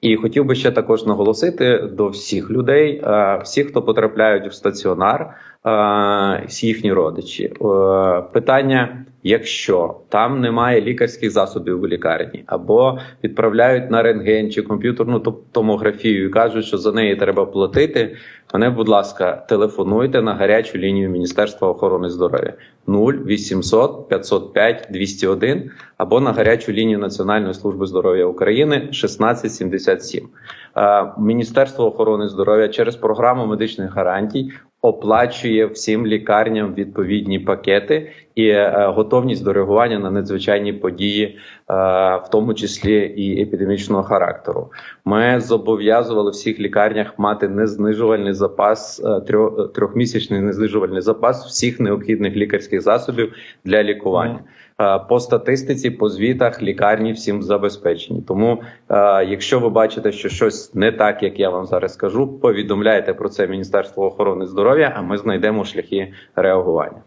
І хотів би ще також наголосити до всіх людей, е, всіх, хто потрапляють в стаціонар, е, всі їхні родичі. Е, Питання: якщо там немає лікарських засобів у лікарні, або відправляють на рентген чи комп'ютерну томографію і кажуть, що за неї треба платити. Мене, будь ласка, телефонуйте на гарячу лінію Міністерства охорони здоров'я 0 800 505 201 або на гарячу лінію Національної служби здоров'я України 1677. Е, Міністерство охорони здоров'я через програму медичних гарантій оплачує всім лікарням відповідні пакети і е, готовність до реагування на надзвичайні події, е, в тому числі і епідемічного характеру. Ми зобов'язували всіх лікарнях мати незнижувальний запас е, трьох трьохмісячний незнижувальний запас всіх необхідних лікарських засобів для лікування. По статистиці, по звітах лікарні всім забезпечені. Тому, якщо ви бачите, що щось не так, як я вам зараз скажу, повідомляйте про це Міністерство охорони здоров'я, а ми знайдемо шляхи реагування.